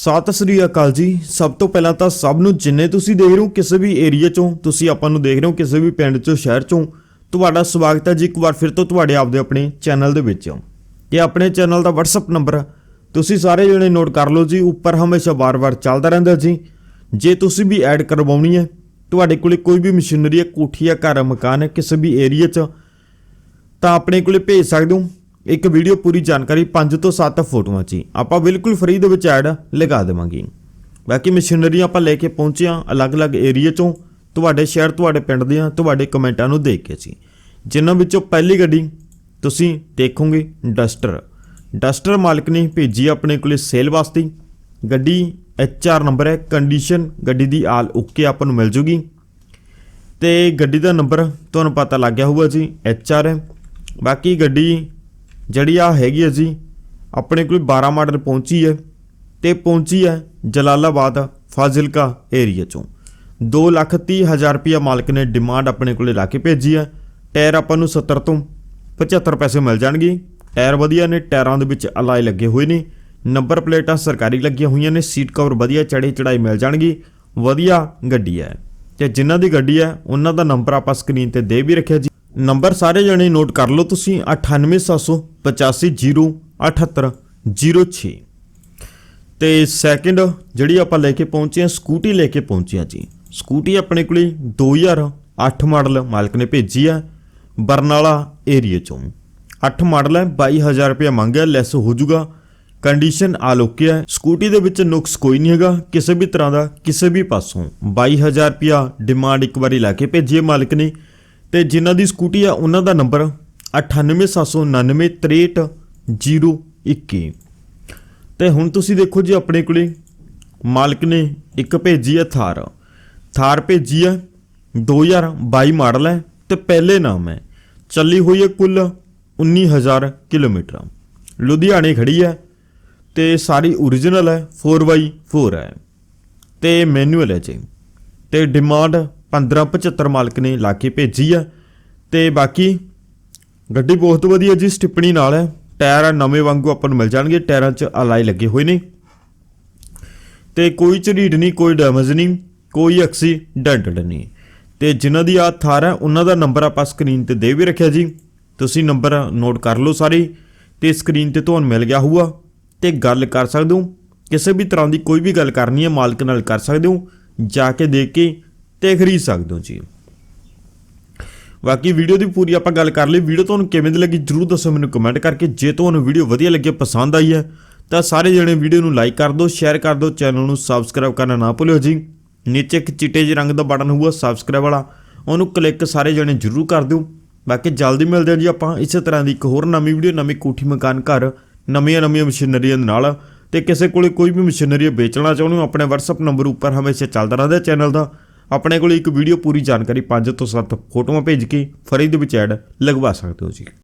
ਸਤਿ ਸ੍ਰੀ ਅਕਾਲ ਜੀ। ਸਭ ਤੋਂ ਪਹਿਲਾਂ ਤਾਂ ਸਭ ਨੂੰ ਜਿੰਨੇ ਤੁਸੀਂ ਦੇਖ ਰਹੇ ਹੋ, ਕਿਸੇ ਵੀ ਏਰੀਆ ਚੋਂ, ਤੁਸੀਂ ਆਪਾਂ ਨੂੰ ਦੇਖ ਰਹੇ ਹੋ, ਕਿਸੇ ਵੀ ਪਿੰਡ ਚੋਂ, ਸ਼ਹਿਰ ਚੋਂ, ਤੁਹਾਡਾ ਸਵਾਗਤ ਹੈ ਜੀ ਇੱਕ ਵਾਰ ਫਿਰ ਤੋਂ ਤੁਹਾਡੇ ਆਪਦੇ ਆਪਣੇ ਚੈਨਲ ਦੇ ਵਿੱਚ। ਇਹ ਆਪਣੇ ਚੈਨਲ ਦਾ WhatsApp ਨੰਬਰ ਤੁਸੀਂ ਸਾਰੇ ਜਣੇ ਨੋਟ ਕਰ ਲਓ ਜੀ, ਉੱਪਰ ਹਮੇਸ਼ਾ ਵਾਰ-ਵਾਰ ਚੱਲਦਾ ਰਹਿੰਦਾ ਜੀ। ਜੇ ਤੁਸੀਂ ਵੀ ਐਡ ਕਰਵਾਉਣੀ ਹੈ, ਤੁਹਾਡੇ ਕੋਲੇ ਕੋਈ ਵੀ ਮਸ਼ੀਨਰੀ ਹੈ, ਕੋਠੀ ਹੈ, ਘਰ ਮਕਾਨ ਹੈ, ਕਿਸੇ ਵੀ ਏਰੀਆ 'ਚ, ਤਾਂ ਆਪਣੇ ਕੋਲੇ ਭੇਜ ਸਕਦੇ ਹੋ। ਇੱਕ ਵੀਡੀਓ ਪੂਰੀ ਜਾਣਕਾਰੀ 5 ਤੋਂ 7 ਫੋਟੋਆਂ 'ਚ ਹੀ। ਆਪਾਂ ਬਿਲਕੁਲ ਫ੍ਰੀ ਦੇ ਵਿੱਚ ਐਡ ਲਗਾ ਦੇਵਾਂਗੇ। ਬਾਕੀ ਮਸ਼ੀਨਰੀ ਆਪਾਂ ਲੈ ਕੇ ਪਹੁੰਚੇ ਹਾਂ ਅਲੱਗ-ਅਲੱਗ ਏਰੀਆ 'ਚੋਂ। ਤੁਹਾਡੇ ਸ਼ਹਿਰ ਤੁਹਾਡੇ ਪਿੰਡ ਦੀਆਂ ਤੁਹਾਡੇ ਕਮੈਂਟਾਂ ਨੂੰ ਦੇਖ ਕੇ ਸੀ ਜਿਨ੍ਹਾਂ ਵਿੱਚੋਂ ਪਹਿਲੀ ਗੱਡੀ ਤੁਸੀਂ ਦੇਖੋਗੇ ਡਸਟਰ ਡਸਟਰ ਮਾਲਕ ਨੇ ਭੇਜੀ ਆਪਣੇ ਕੋਲੇ ਸੇਲ ਵਾਸਤੇ। ਗੱਡੀ HR ਨੰਬਰ ਹੈ ਕੰਡੀਸ਼ਨ ਗੱਡੀ ਦੀ ਆਲ ਓਕੇ ਆਪਾਂ ਨੂੰ ਮਿਲ ਜੂਗੀ। ਤੇ ਗੱਡੀ ਦਾ ਨੰਬਰ ਤੁਹਾਨੂੰ ਪਤਾ ਲੱਗ ਗਿਆ ਹੋਊਗਾ ਜੀ HR ਹੈ। ਬਾਕੀ ਗੱਡੀ ਜਿਹੜੀ ਆ ਹੈਗੀ ਹੈ ਜੀ, ਆਪਣੇ ਕੋਲ 12 ਮਾਡਲ ਪਹੁੰਚੀ ਹੈ ਤੇ ਪਹੁੰਚੀ ਹੈ ਜਲਾਲਾਬਾਦ ਫਾਜ਼ਿਲਕਾ ਏਰੀਆ ਚੋਂ। 230000 ਰੁਪਇਆ ਮਾਲਕ ਨੇ ਡਿਮਾਂਡ ਆਪਣੇ ਕੋਲੇ ਲਾ ਕੇ ਭੇਜੀ ਹੈ। ਟਾਇਰ ਆਪਾਂ ਨੂੰ 70 ਤੋਂ 75 ਪੈਸੇ ਮਿਲ ਜਾਣਗੇ। ਟਾਇਰ ਵਧੀਆ ਨੇ, ਟਾਇਰਾਂ ਦੇ ਵਿੱਚ ਅਲਾਈ ਲੱਗੇ ਹੋਏ ਨੇ। ਨੰਬਰ ਪਲੇਟਾਂ ਸਰਕਾਰੀ ਲੱਗੀਆਂ ਹੋਈਆਂ ਨੇ, ਸੀਟ ਕਵਰ ਵਧੀਆ ਚੜੇ ਚੜਾਈ ਮਿਲ ਜਾਣਗੀ। ਵਧੀਆ ਗੱਡੀ ਹੈ। ਤੇ ਜਿਨ੍ਹਾਂ ਦੀ ਗੱਡੀ ਹੈ, ਉਹਨਾਂ ਦਾ ਨੰਬਰ ਆਪਾਂ ਸਕਰੀਨ ਤੇ ਦੇ ਵੀ ਰੱਖਿਆ ਜੀ। ਨੰਬਰ ਸਾਰੇ ਜਣੇ ਨੋਟ ਕਰ ਲਓ ਤੁਸੀਂ 9878088006 ਤੇ ਸੈਕਿੰਡ ਜਿਹੜੀ ਆਪਾਂ ਲੈ ਕੇ ਪਹੁੰਚੇ ਹਾਂ ਸਕੂਟੀ ਲੈ ਕੇ ਪਹੁੰਚੇ ਹਾਂ ਜੀ। ਸਕੂਟੀ ਆਪਣੇ ਕੋਲੇ 2008 ਮਾਡਲ ਮਾਲਕ ਨੇ ਭੇਜੀ ਹੈ ਬਰਨਾਲਾ ਏਰੀਆ ਚੋਂ। 8 ਮਾਡਲ ਹੈ 22000 ਰੁਪਏ ਮੰਗਿਆ ਲੈਸ ਹੋ ਜਾਊਗਾ। ਕੰਡੀਸ਼ਨ ਆਲੋਕਿਆ ਹੈ ਸਕੂਟੀ ਦੇ ਵਿੱਚ ਨੁਕਸ ਕੋਈ ਨਹੀਂ ਹੈਗਾ, ਕਿਸੇ ਵੀ ਤਰ੍ਹਾਂ ਦਾ, ਕਿਸੇ ਵੀ ਪਾਸੋਂ। 22000 ਰੁਪਿਆ ਡਿਮਾਂਡ ਇੱਕ ਵਾਰੀ ਲਾ ਕੇ ਭੇਜੀਏ ਮਾਲਕ ਨੇ। ਤੇ ਜਿਨ੍ਹਾਂ ਦੀ ਸਕੂਟੀ ਆ, ਉਹਨਾਂ ਦਾ ਨੰਬਰ 9879963021 ਤੇ ਹੁਣ ਤੁਸੀਂ ਦੇਖੋ ਜੀ ਆਪਣੇ ਕੋਲੇ, ਮਾਲਕ ਨੇ ਇੱਕ ਭੇਜੀ ਹੈ ਥਾਰ। ਥਾਰ ਭੇਜੀ ਹੈ 2022 ਮਾਡਲ ਹੈ ਤੇ ਪਹਿਲੇ ਨਾਮ ਹੈ। ਚੱਲੀ ਹੋਈ ਹੈ ਕੁੱਲ 19000 ਕਿਲੋਮੀਟਰ। ਲੁਧਿਆਣੇ ਖੜੀ ਹੈ ਤੇ ਸਾਰੀ origignal ਹੈ 4x4 ਹੈ। ਤੇ ਮੈਨੂਅਲ ਹੈ ਜੀ। ਤੇ ਡਿਮਾਂਡ 1575 ਮਾਲਕ ਨੇ ਲਾ ਕੇ ਭੇਜੀ ਹੈ ਤੇ ਬਾਕੀ ਗੱਡੀ ਬਹੁਤ ਵਧੀਆ ਜੀ, ਸਟਿੱਪਣੀ ਨਾਲ ਹੈ। ਟਾਇਰ ਨਵੇਂ ਵਾਂਗੂ ਆਪਾਂ ਨੂੰ ਮਿਲ ਜਾਣਗੇ। ਟਾਇਰਾਂ 'ਚ ਅਲਾਈ ਲੱਗੇ ਹੋਏ ਨੇ। ਤੇ ਕੋਈ ਝਰੀੜ ਨਹੀਂ, ਕੋਈ ਡੈਮੇਜ ਨਹੀਂ, ਕੋਈ ਐਕਸੀਡੈਂਟ ਨਹੀਂ। ਤੇ ਜਿਨ੍ਹਾਂ ਦੀ ਆ ਥਾਰ ਹੈ, ਉਹਨਾਂ ਦਾ ਨੰਬਰ ਆਪਾਂ ਸਕਰੀਨ ਤੇ ਦੇ ਵੀ ਰੱਖਿਆ ਜੀ। ਤੁਸੀਂ ਨੰਬਰ ਨੋਟ ਕਰ ਲਓ ਸਾਰੇ। ਤੇ ਸਕਰੀਨ ਤੇ ਤੁਹਾਨੂੰ ਮਿਲ ਗਿਆ ਹੋਊਗਾ। ਤੇ ਗੱਲ ਕਰ ਸਕਦੇ ਹੋ। ਕਿਸੇ ਵੀ ਤਰ੍ਹਾਂ ਦੀ ਕੋਈ ਵੀ ਗੱਲ ਕਰਨੀ ਹੈ, ਮਾਲਕ ਨਾਲ ਕਰ ਸਕਦੇ ਹੋ। ਜਾ ਕੇ ਦੇਖ ਕੇ ਤੇ ਖਰੀਦ ਸਕਦੇ ਹੋ ਜੀ। ਬਾਕੀ ਵੀਡੀਓ ਦੀ ਪੂਰੀ ਆਪਾਂ ਗੱਲ ਕਰ ਲਈ। ਵੀਡੀਓ ਤੁਹਾਨੂੰ ਕਿਵੇਂ ਦੀ ਲੱਗੀ ਜਰੂਰ ਦੱਸੋ ਮੈਨੂੰ ਕਮੈਂਟ ਕਰਕੇ। ਜੇ ਤੁਹਾਨੂੰ ਵੀਡੀਓ ਵਧੀਆ ਲੱਗੀ, ਪਸੰਦ ਆਈ ਹੈ, ਤਾਂ ਸਾਰੇ ਜਣੇ ਵੀਡੀਓ ਨੂੰ ਲਾਈਕ ਕਰ ਦਿਓ ਸ਼ੇਅਰ ਕਰ ਦਿਓ ਚੈਨਲ ਨੂੰ ਸਬਸਕ੍ਰਾਈਬ ਕਰਨਾ ਨਾ ਭੁੱਲਿਓ ਜੀ। ਨੀਚੇ ਇੱਕ ਚਿੱਟੇ ਜਿਹੇ ਰੰਗ ਦਾ ਬਟਨ ਹੋਊਗਾ ਸਬਸਕ੍ਰਾਈਬ ਵਾਲਾ। ਉਹਨੂੰ ਕਲਿੱਕ ਸਾਰੇ ਜਣੇ ਜਰੂਰ ਕਰ ਦਿਓ। ਬਾਕੀ ਜਲਦੀ ਮਿਲਦੇ ਹਾਂ ਜੀ ਆਪਾਂ ਇਸੇ ਤਰ੍ਹਾਂ ਦੀ ਇੱਕ ਹੋਰ ਨਵੀਂ ਵੀਡੀਓ, ਨਵੀਂ ਕੋਠੀ ਮਕਾਨ ਘਰ, ਨਵੀਆਂ ਨਵੀਆਂ ਮਸ਼ੀਨਰੀਆਂ ਦੇ ਨਾਲ। ਤੇ ਕਿਸੇ ਕੋਲੇ ਕੋਈ ਵੀ ਮਸ਼ੀਨਰੀ ਵੇਚਣਾ ਚਾਹੁੰਦੇ ਹੋ, ਆਪਣੇ WhatsApp ਨੰਬਰ ਉੱਪਰ ਹਮੇਸ਼ਾ ਚੱਲਦਾ ਰਹਿੰਦਾ ਚੈਨਲ ਦਾ। ਆਪਣੇ ਕੋਲ ਇੱਕ ਵੀਡੀਓ ਪੂਰੀ ਜਾਣਕਾਰੀ 5 ਤੋਂ 7 ਫੋਟੋਆਂ ਭੇਜ ਕੇ ਫਰੀ ਦੇ ਵਿੱਚ ਐਡ ਲਗਵਾ ਸਕਦੇ ਹੋ ਜੀ।